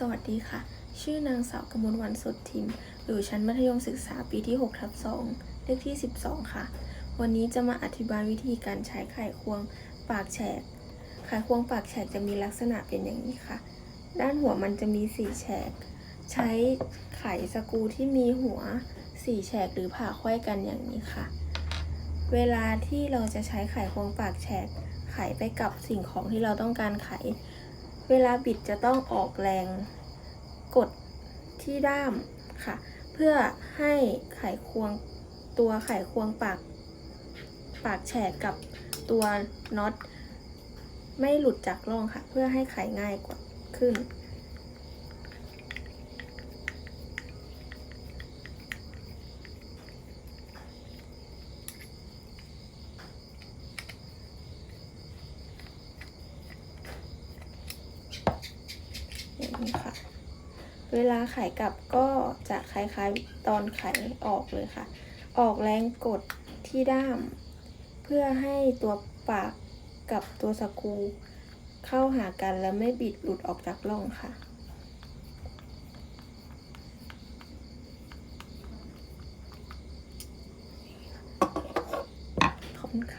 สวัสดีค่ะ ชื่อนางสาวกมลวันสดทิม อยู่ชั้นมัธยมศึกษาปีที่6ทับ2เลขที่ 12 ค่ะ วันนี้จะมาอธิบายวิธีการใช้ไขควงปากแฉก ไขควงปากแฉกจะมีลักษณะเป็นอย่างนี้ค่ะ ด้านหัวมันจะมี4แฉก ใช้ไขสกรูที่มีหัว4แฉกหรือผ่าไขว้กันอย่างนี้ค่ะ เวลาที่เราจะใช้ไขควงปากแฉกไขไปกับสิ่งของที่เราต้องการไข เวลาบิดจะต้องออกแรงกดที่ด้ามค่ะ เพื่อให้ไขควงตัวไขควงปาก ปากแฉกกับตัวน็อตไม่หลุดจากร่องค่ะ เพื่อให้ไขง่ายกว่าขึ้น นี้ค่ะ เวลาไขกลับก็จะคล้ายๆตอนไขออกเลยค่ะ ออกแรงกดที่ด้าม เพื่อให้ตัวปากกับตัวสกูเข้าหากันและไม่บิดหลุดออกจากร่องค่ะ